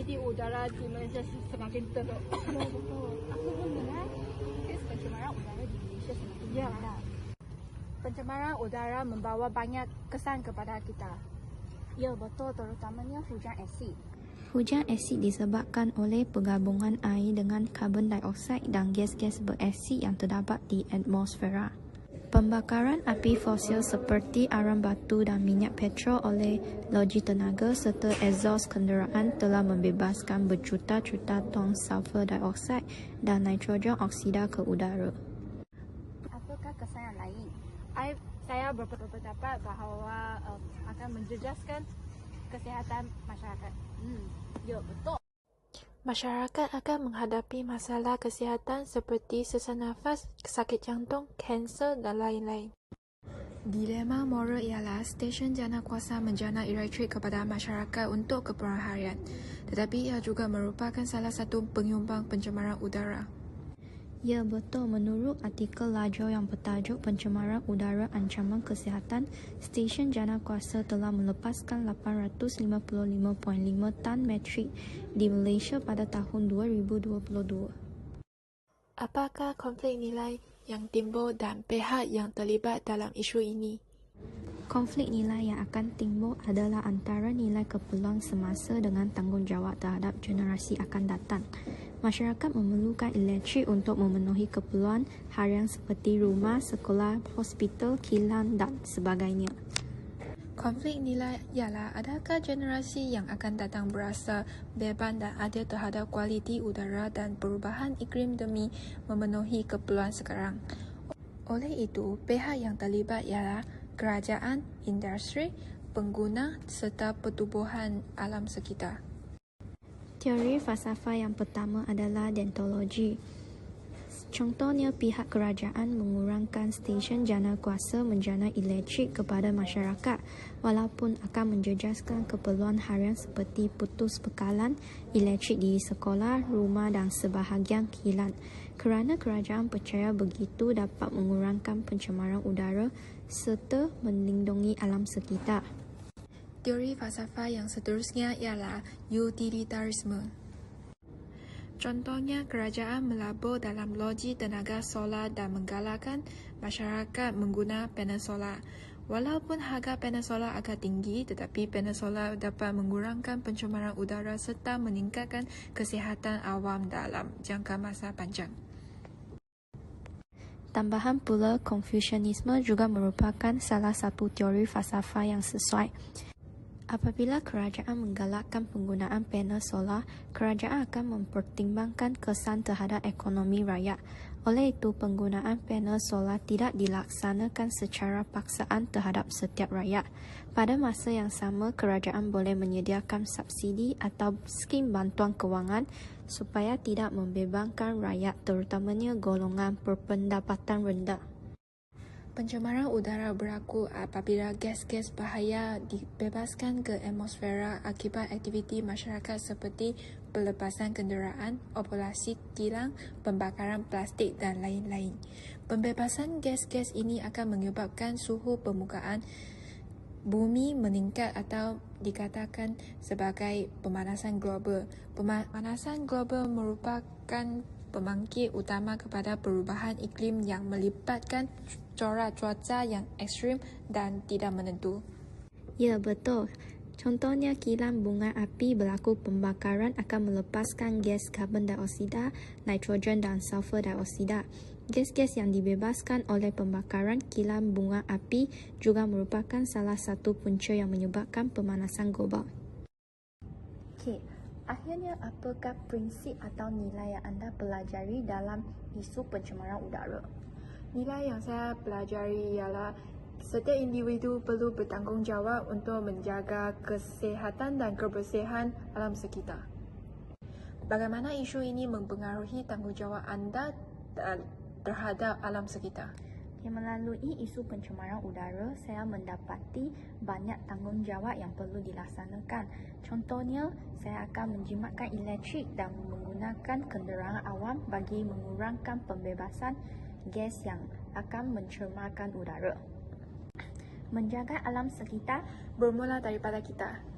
kualiti udara di Malaysia semakin teruk. Betul. Aku pun dengar kes pencemaran udara di Malaysia semakin Ya. Pencemaran udara membawa banyak kesan kepada kita. Ya betul terutamanya hujan asid. Hujan asid disebabkan oleh pergabungan air dengan karbon dioksida dan gas-gas berasid yang terdapat di atmosfera. Pembakaran api fosil seperti arang batu dan minyak petrol oleh loji tenaga serta exhaust kenderaan telah membebaskan berjuta-juta ton sulfur dioksida dan nitrogen oksida ke udara. Apakah kesan yang lain? I, saya berpendapat bahawa um, akan menjejaskan kesihatan masyarakat. Hmm, ya betul. Masyarakat akan menghadapi masalah kesihatan seperti sesak nafas, sakit jantung, kanser dan lain-lain. Dilema moral ialah stesen jana kuasa menjana elektrik kepada masyarakat untuk keperluan harian. Tetapi ia juga merupakan salah satu penyumbang pencemaran udara. Ya betul menurut artikel Lajo yang bertajuk Pencemaran Udara Ancaman Kesihatan, stesen jana kuasa telah melepaskan 855.5 tan metrik di Malaysia pada tahun 2022. Apakah konflik nilai yang timbul dan pihak yang terlibat dalam isu ini? Konflik nilai yang akan timbul adalah antara nilai keperluan semasa dengan tanggungjawab terhadap generasi akan datang. Masyarakat memerlukan elektrik untuk memenuhi keperluan harian seperti rumah, sekolah, hospital, kilang dan sebagainya. Konflik nilai ialah adakah generasi yang akan datang berasa beban dan adil terhadap kualiti udara dan perubahan iklim demi memenuhi keperluan sekarang. Oleh itu, pihak yang terlibat ialah kerajaan, industri, pengguna serta pertubuhan alam sekitar. Teori falsafah yang pertama adalah dentologi. Contohnya pihak kerajaan mengurangkan stesen jana kuasa menjana elektrik kepada masyarakat walaupun akan menjejaskan keperluan harian seperti putus bekalan elektrik di sekolah, rumah dan sebahagian kilang. Kerana kerajaan percaya begitu dapat mengurangkan pencemaran udara serta melindungi alam sekitar. Teori falsafah yang seterusnya ialah utilitarisme. Contohnya, kerajaan melabur dalam loji tenaga solar dan menggalakkan masyarakat mengguna panel solar. Walaupun harga panel solar agak tinggi, tetapi panel solar dapat mengurangkan pencemaran udara serta meningkatkan kesihatan awam dalam jangka masa panjang. Tambahan pula, Confucianisme juga merupakan salah satu teori falsafah yang sesuai. Apabila kerajaan menggalakkan penggunaan panel solar, kerajaan akan mempertimbangkan kesan terhadap ekonomi rakyat. Oleh itu, penggunaan panel solar tidak dilaksanakan secara paksaan terhadap setiap rakyat. Pada masa yang sama, kerajaan boleh menyediakan subsidi atau skim bantuan kewangan supaya tidak membebankan rakyat terutamanya golongan berpendapatan rendah. Pencemaran udara berlaku apabila gas-gas bahaya dibebaskan ke atmosfera akibat aktiviti masyarakat seperti pelepasan kenderaan, operasi kilang, pembakaran plastik dan lain-lain. Pembebasan gas-gas ini akan menyebabkan suhu permukaan bumi meningkat atau dikatakan sebagai pemanasan global. Pemanasan global merupakan pembangkit utama kepada perubahan iklim yang melibatkan corak cuaca yang ekstrim dan tidak menentu. Ya, betul. Contohnya kilang bunga api berlaku pembakaran akan melepaskan gas karbon dioksida, nitrogen dan sulfur dioksida. Gas-gas yang dibebaskan oleh pembakaran kilang bunga api juga merupakan salah satu punca yang menyebabkan pemanasan global. Okey, akhirnya apakah prinsip atau nilai yang anda pelajari dalam isu pencemaran udara? Nilai yang saya pelajari ialah setiap individu perlu bertanggungjawab untuk menjaga kesihatan dan kebersihan alam sekitar. Bagaimana isu ini mempengaruhi tanggungjawab anda terhadap alam sekitar? Yang melalui isu pencemaran udara, saya mendapati banyak tanggungjawab yang perlu dilaksanakan. Contohnya, saya akan menjimatkan elektrik dan menggunakan kenderaan awam bagi mengurangkan pembebasan gas yang akan mencemarkan udara. Menjaga alam sekitar Bermula daripada kita.